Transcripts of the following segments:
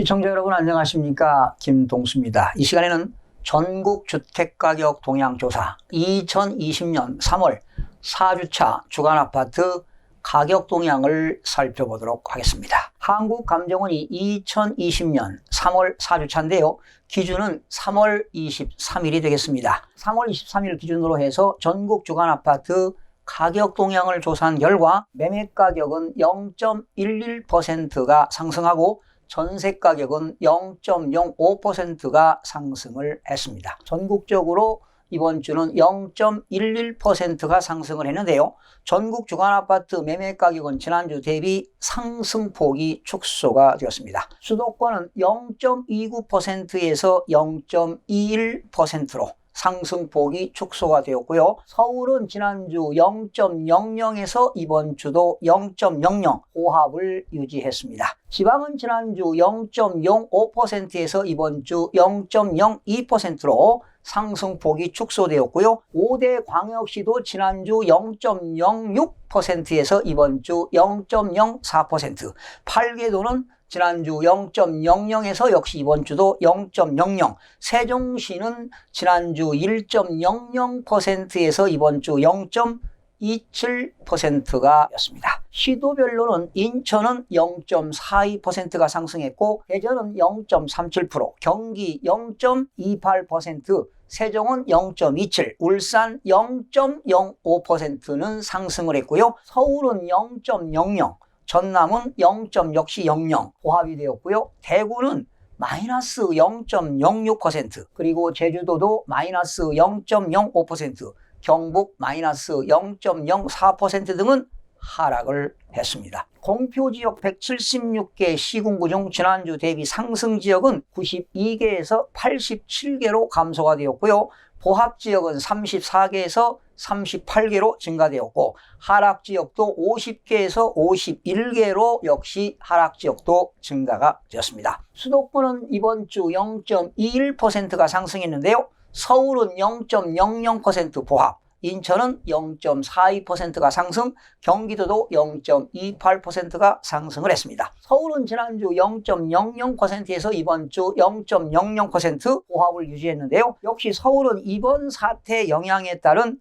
시청자 여러분 안녕하십니까 김동수입니다. 이 시간에는 전국 주택가격 동향조사 2020년 3월 4주차 주간아파트 가격 동향을 살펴보도록 하겠습니다. 한국감정원이 2020년 3월 4주차인데요. 기준은 3월 23일이 되겠습니다. 3월 23일 기준으로 해서 전국 주간아파트 가격 동향을 조사한 결과 매매 가격은 0.11%가 상승하고 전세 가격은 0.05%가 상승을 했습니다. 전국적으로 이번 주는 0.11%가 상승을 했는데요. 전국 주간 아파트 매매 가격은 지난주 대비 상승폭이 축소가 되었습니다. 수도권은 0.29%에서 0.21%로 상승폭이 축소가 되었고요. 서울은 지난주 0.00에서 이번 주도 0.00 호합을 유지했습니다. 지방은 지난주 0.05%에서 이번 주 0.02%로 상승폭이 축소되었고요. 5대 광역시도 지난주 0.06%에서 이번 주 0.04%, 8개도는 지난주 0.00에서 역시 이번 주도 0.00, 세종시는 지난주 1.00%에서 이번 주 0.27%가 였습니다. 시도별로는 인천은 0.42%가 상승했고 대전은 0.37%, 경기 0.28%, 세종은 0.27, 울산 0.05%는 상승을 했고요. 서울은 0.00, 전남은 0. 역시 00 호합이 되었고요. 대구는 마이너스 0.06% 그리고 제주도도 마이너스 0.05% 경북 마이너스 0.04% 등은 하락을 했습니다. 공표 지역 176개 시군구 중 지난주 대비 상승 지역은 92개에서 87개로 감소가 되었고요. 보합 지역은 34개에서 38개로 증가되었고 하락 지역도 50개에서 51개로 역시 하락 지역도 증가가 되었습니다. 수도권은 이번 주 0.21%가 상승했는데요. 서울은 0.00% 보합, 인천은 0.42%가 상승, 경기도도 0.28%가 상승을 했습니다. 서울은 지난주 0.00%에서 이번 주 0.00% 호합을 유지했는데요. 역시 서울은 이번 사태 영향에 따른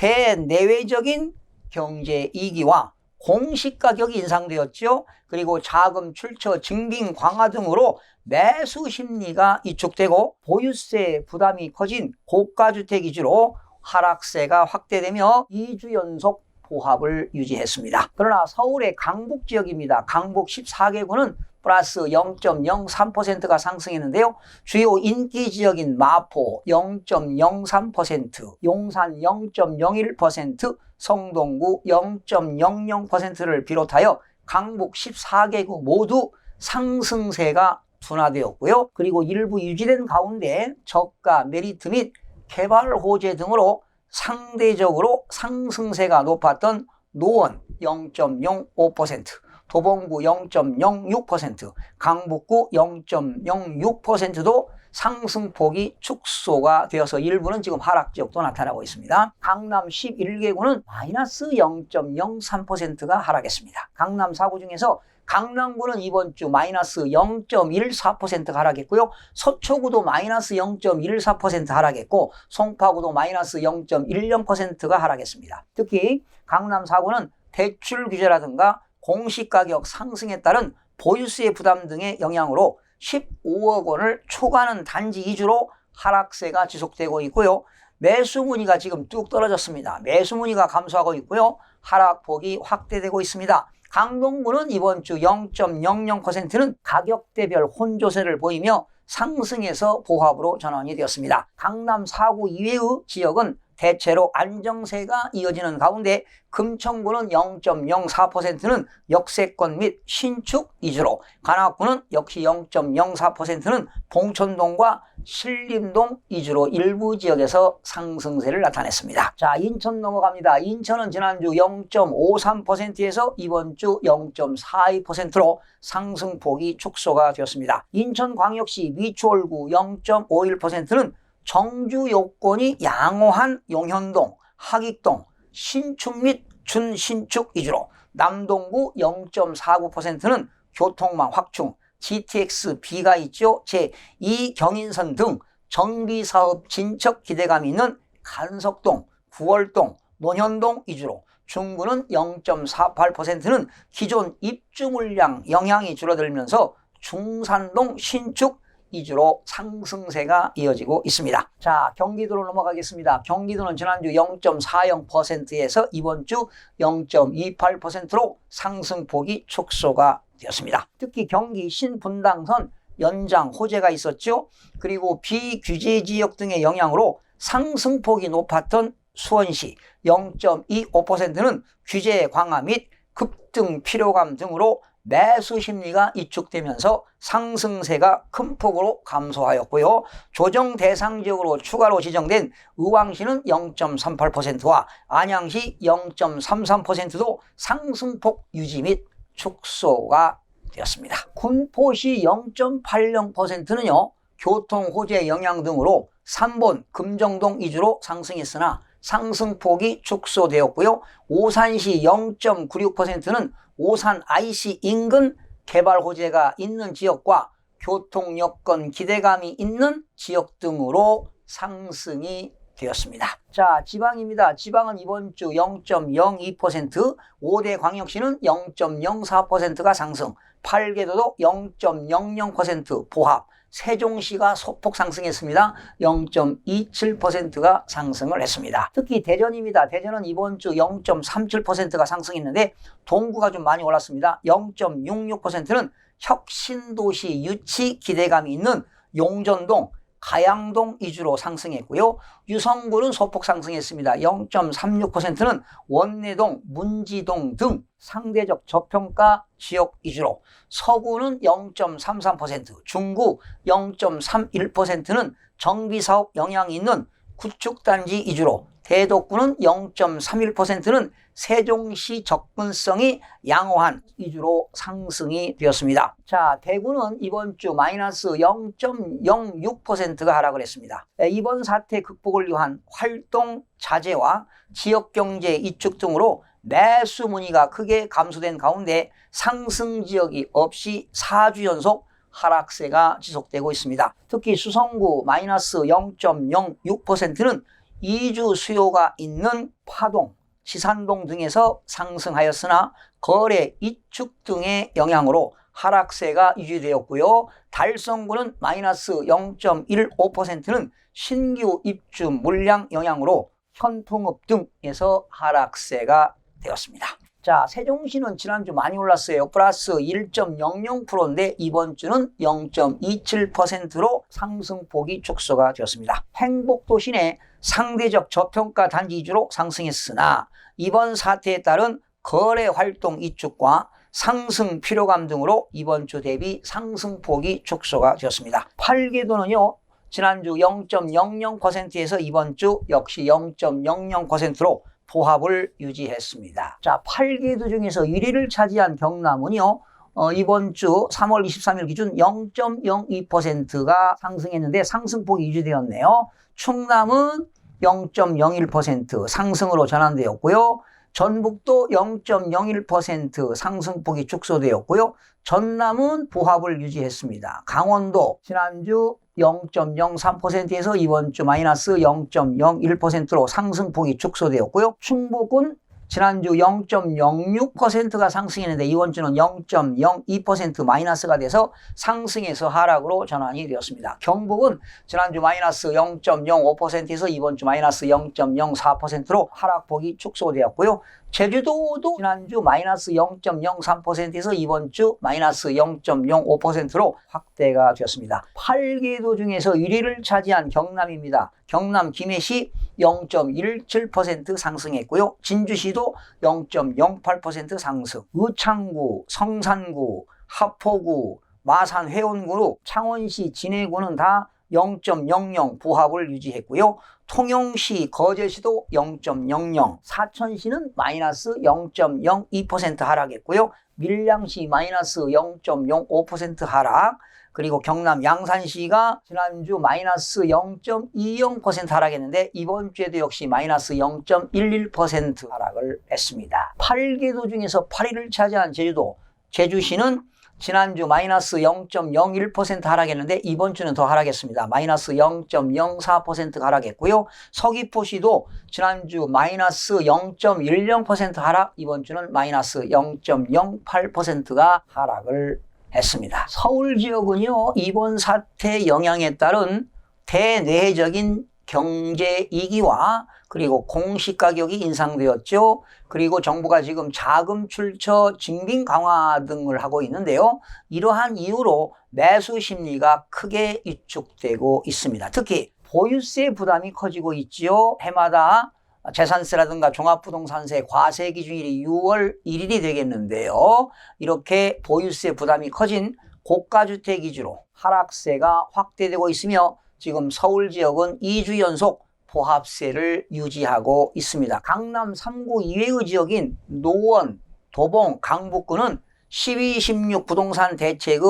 대내외적인 경제 이기와 공시 가격이 인상되었죠. 그리고 자금 출처 증빙 강화 등으로 매수 심리가 이축되고 보유세 부담이 커진 고가주택 위주로 하락세가 확대되며 2주 연속 보합을 유지했습니다. 그러나 서울의 강북 지역입니다. 강북 14개구는 플러스 0.03%가 상승했는데요. 주요 인기 지역인 마포 0.03%, 용산 0.01%, 성동구 0.00%를 비롯하여 강북 14개구 모두 상승세가 둔화되었고요. 그리고 일부 유지된 가운데 저가 메리트 및 개발 호재 등으로 상대적으로 상승세가 높았던 노원 0.05%, 도봉구 0.06%, 강북구 0.06%도 상승폭이 축소가 되어서 일부는 지금 하락 지역도 나타나고 있습니다. 강남 11개구는 마이너스 0.03%가 하락했습니다. 강남 4구 중에서 강남구는 이번 주 마이너스 0.14% 하락했고요. 서초구도 마이너스 0.14% 하락했고 송파구도 마이너스 0.10%가 하락했습니다. 특히 강남 4구는 대출 규제라든가 공시가격 상승에 따른 보유세 부담 등의 영향으로 15억 원을 초과하는 단지 위주로 하락세가 지속되고 있고요. 매수 문의가 지금 뚝 떨어졌습니다. 매수 문의가 감소하고 있고요. 하락폭이 확대되고 있습니다. 강동구는 이번 주 0.00%는 가격대별 혼조세를 보이며 상승해서 보합으로 전환이 되었습니다. 강남 4구 이외의 지역은 대체로 안정세가 이어지는 가운데 금천구는 0.04%는 역세권 및 신축 위주로 관악구는 역시 0.04%는 봉천동과 신림동 위주로 일부 지역에서 상승세를 나타냈습니다. 자, 인천 넘어갑니다. 인천은 지난주 0.53%에서 이번 주 0.42%로 상승폭이 축소가 되었습니다. 인천광역시 미추홀구 0.51%는 정주 요건이 양호한 용현동, 하익동, 신축 및 준신축 위주로 남동구 0.49%는 교통망 확충, GTX B가 있죠. 제2 경인선 등 정비사업 진척 기대감이 있는 간석동, 구월동, 논현동 위주로 중구는 0.48%는 기존 입주 물량 영향이 줄어들면서 중산동 신축 위주로 상승세가 이어지고 있습니다. 자, 경기도로 넘어가겠습니다. 경기도는 지난주 0.40%에서 이번 주 0.28%로 상승폭이 축소가 되었습니다. 특히 경기 신분당선 연장 호재가 있었죠. 그리고 비규제 지역 등의 영향으로 상승폭이 높았던 수원시 0.25%는 규제 강화 및 급등 필요감 등으로 매수 심리가 이축되면서 상승세가 큰 폭으로 감소하였고요. 조정 대상 지역으로 추가로 지정된 의왕시는 0.38%와 안양시 0.33%도 상승폭 유지 및 축소가 되었습니다. 군포시 0.80%는요. 교통 호재 영향 등으로 3번 금정동 위주로 상승했으나 상승폭이 축소되었고요. 오산시 0.96%는 오산 IC 인근 개발 호재가 있는 지역과 교통 여건 기대감이 있는 지역 등으로 상승이 되었습니다. 자, 지방입니다. 지방은 이번 주 0.02%, 5대 광역시는 0.04%가 상승, 8개도도 0.00% 보합, 세종시가 소폭 상승했습니다. 0.27%가 상승을 했습니다. 특히 대전입니다. 대전은 이번 주 0.37%가 상승했는데 동구가 좀 많이 올랐습니다. 0.66%는 혁신도시 유치 기대감이 있는 용전동, 가양동 위주로 상승했고요. 유성구는 소폭 상승했습니다. 0.36%는 원내동, 문지동 등 상대적 저평가 지역 위주로 서구는 0.33%, 중구 0.31%는 정비사업 영향이 있는 구축단지 위주로 대덕구는 0.31%는 세종시 접근성이 양호한 위주로 상승이 되었습니다. 자, 대구는 이번 주 마이너스 0.06%가 하락을 했습니다. 이번 사태 극복을 위한 활동 자재와 지역경제 이축 등으로 매수 문의가 크게 감소된 가운데 상승 지역이 없이 4주 연속 하락세가 지속되고 있습니다. 특히 수성구 마이너스 0.06%는 2주 수요가 있는 파동, 시산동 등에서 상승하였으나 거래 이축 등의 영향으로 하락세가 유지되었고요. 달성구는 마이너스 0.15%는 신규 입주 물량 영향으로 현통업 등에서 하락세가 되었습니다. 자, 세종시는 지난주 많이 올랐어요. 플러스 1.00%인데 이번 주는 0.27%로 상승폭이 축소가 되었습니다. 행복도 시내 상대적 저평가 단지 위주로 상승했으나 이번 사태에 따른 거래 활동 이축과 상승 필요감 등으로 이번 주 대비 상승폭이 축소가 되었습니다. 8개도는요. 지난주 0.00%에서 이번 주 역시 0.00%로 보합을 유지했습니다. 자, 8개도 중에서 1위를 차지한 경남은요. 어, 이번 주 3월 23일 기준 0.02%가 상승했는데 상승폭이 유지되었네요. 충남은 0.01% 상승으로 전환되었고요. 전북도 0.01% 상승폭이 축소되었고요. 전남은 보합을 유지했습니다. 강원도 지난주 0.03%에서 이번 주 마이너스 0.01%로 상승폭이 축소되었고요. 충북은 지난주 0.06%가 상승했는데 이번 주는 0.02% 마이너스가 돼서 상승에서 하락으로 전환이 되었습니다. 경북은 지난주 마이너스 0.05%에서 이번 주 마이너스 0.04%로 하락폭이 축소되었고요. 제주도도 지난주 마이너스 0.03%에서 이번 주 마이너스 0.05%로 확대가 되었습니다. 8개도 중에서 1위를 차지한 경남입니다. 경남 김해시 0.17% 상승했고요. 진주시도 0.08% 상승. 의창구, 성산구, 하포구, 마산 회원구로 창원시 진해구는 다 0.00 부합을 유지했고요. 통영시, 거제시도 0.00, 사천시는 마이너스 0.02% 하락했고요. 밀양시 마이너스 0.05% 하락, 그리고 경남 양산시가 지난주 마이너스 0.20% 하락했는데 이번 주에도 역시 마이너스 0.11% 하락을 했습니다. 8개도 중에서 8위를 차지한 제주도, 제주시는 지난주 마이너스 0.01% 하락했는데 이번 주는 더 하락했습니다. 마이너스 0.04% 하락했고요. 서귀포시도 지난주 마이너스 0.10% 하락, 이번 주는 마이너스 0.08%가 하락을 했습니다. 서울 지역은요, 이번 사태 영향에 따른 대내적인 경제 위기와 그리고 공시 가격이 인상되었죠. 그리고 정부가 지금 자금 출처 증빙 강화 등을 하고 있는데요. 이러한 이유로 매수 심리가 크게 위축되고 있습니다. 특히 보유세 부담이 커지고 있지요. 해마다 재산세라든가 종합부동산세 과세 기준일이 6월 1일이 되겠는데요. 이렇게 보유세 부담이 커진 고가주택 위주로 하락세가 확대되고 있으며 지금 서울 지역은 2주 연속 포합세를 유지하고 있습니다. 강남 3구 이외의 지역인 노원, 도봉, 강북구는 12, 16 부동산 대책의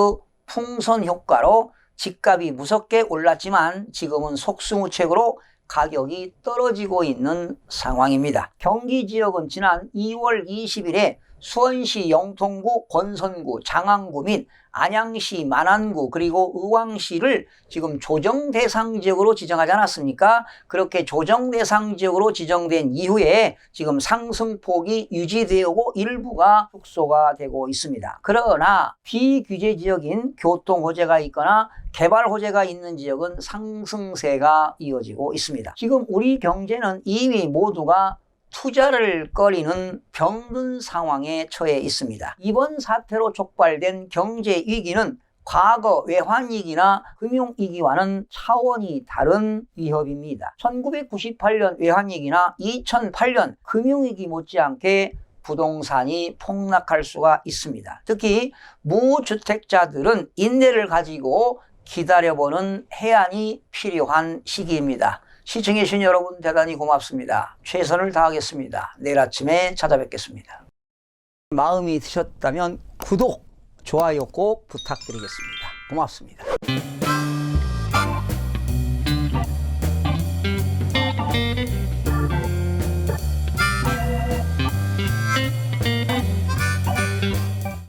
풍선 효과로 집값이 무섭게 올랐지만 지금은 속수무책으로 가격이 떨어지고 있는 상황입니다. 경기 지역은 지난 2월 20일에 수원시 영통구, 권선구, 장안구 및 안양시, 만안구 그리고 의왕시를 지금 조정 대상 지역으로 지정하지 않았습니까? 그렇게 조정 대상 지역으로 지정된 이후에 지금 상승폭이 유지되고 일부가 축소가 되고 있습니다. 그러나 비규제 지역인 교통 호재가 있거나 개발 호재가 있는 지역은 상승세가 이어지고 있습니다. 지금 우리 경제는 이미 모두가 투자를 꺼리는 병든 상황에 처해 있습니다. 이번 사태로 촉발된 경제 위기는 과거 외환위기나 금융위기와는 차원이 다른 위협입니다. 1998년 외환위기나 2008년 금융위기 못지않게 부동산이 폭락할 수가 있습니다. 특히 무주택자들은 인내를 가지고 기다려보는 해안이 필요한 시기입니다. 시청해주신 여러분 대단히 고맙습니다. 최선을 다하겠습니다. 내일 아침에 찾아뵙겠습니다. 마음이 드셨다면 구독, 좋아요 꼭 부탁드리겠습니다. 고맙습니다.